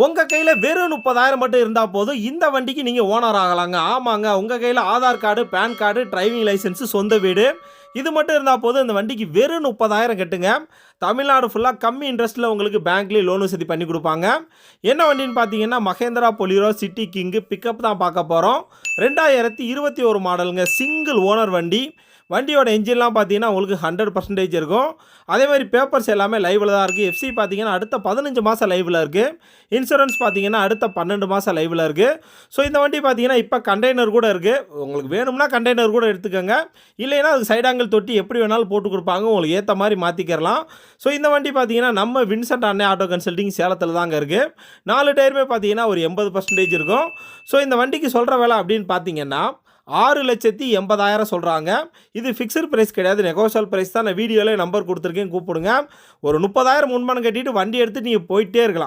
உங்கள் கையில் வெறும் முப்பதாயிரம் மட்டும் இருந்தால் போதும். இந்த வண்டிக்கு நீங்கள் ஓனர் ஆகலாங்க. ஆமாங்க உங்கள் கையில் Aadhaar card PAN card driving licence சொந்த வீடு. இது மட்டும் இருந்தால் போதும். இந்த வண்டிக்கு வெறும் முப்பதாயிரம் கட்டுங்க. தமிழ்நாடு ஃபுல்லாக கம்மி இன்ட்ரெஸ்ட்டில் உங்களுக்கு பேங்க்லேயே லோன் வசதி பண்ணி கொடுப்பாங்க. என்ன வண்டின்னு பார்த்தீங்கன்னா Mahindra Bolero City King pickup தான் பார்க்க போகிறோம் ரெண்டாயிரத்தி இருபத்தி ஒரு மாடலுங்க சிங்கிள் ஓனர் வண்டி. வண்டியோட இன்ஜின்லாம் பார்த்தீங்கன்னா உங்களுக்கு ஹண்ட்ரட் பர்சன்டேஜ் இருக்கும். அதே மாதிரி பேப்பர்ஸ் எல்லாமே லைவில் தான் இருக்குது எஃப்சி பார்த்தீங்கன்னா அடுத்த பதினஞ்சு மாதம் லைவில் இருக்குது இன்சூரன்ஸ் பார்த்தீங்கன்னா அடுத்த பன்னெண்டு மாதம் லைவில் இருக்குது ஸோ இந்த வண்டி பார்த்தீங்கன்னா இப்போ கண்டெய்னர் கூட இருக்குது உங்களுக்கு வேணும்னா கண்டெய்னர் கூட எடுத்துக்கோங்க. இல்லைன்னா அது சைடாங்கல் தொட்டி எப்படி வேணாலும் போட்டு கொடுப்பாங்க. உங்களுக்கு ஏற்ற மாதிரி மாற்றிக்கிறலாம் ஸோ இந்த வண்டி பார்த்தீங்கன்னா நம்ம வின்சென்ட் அண்ணே ஆட்டோ கன்சல்டிங் சேலத்தில் தாங்க இருக்குது நாலு டயருமே பார்த்தீங்கன்னா ஒரு எண்பது பர்சன்டேஜ் இருக்கும். ஸோ இந்த வண்டிக்கு சொல்கிற விலை அப்படின்னு பார்த்தீங்கன்னா ஆறு லட்சத்தி எண்பதாயிரம் சொல்கிறாங்க இது ஃபிக்ஸட் ப்ரைஸ் கிடையாது. நெகோஷியல் ப்ரைஸ் தான். நான் வீடியோவில் நம்பர் கொடுத்துருக்கேன். கூப்பிடுங்க. ஒரு முப்பதாயிரம் முன்பானம் கட்டிட்டு வண்டி எடுத்து நீங்கள் போயிட்டே இருக்கலாம்.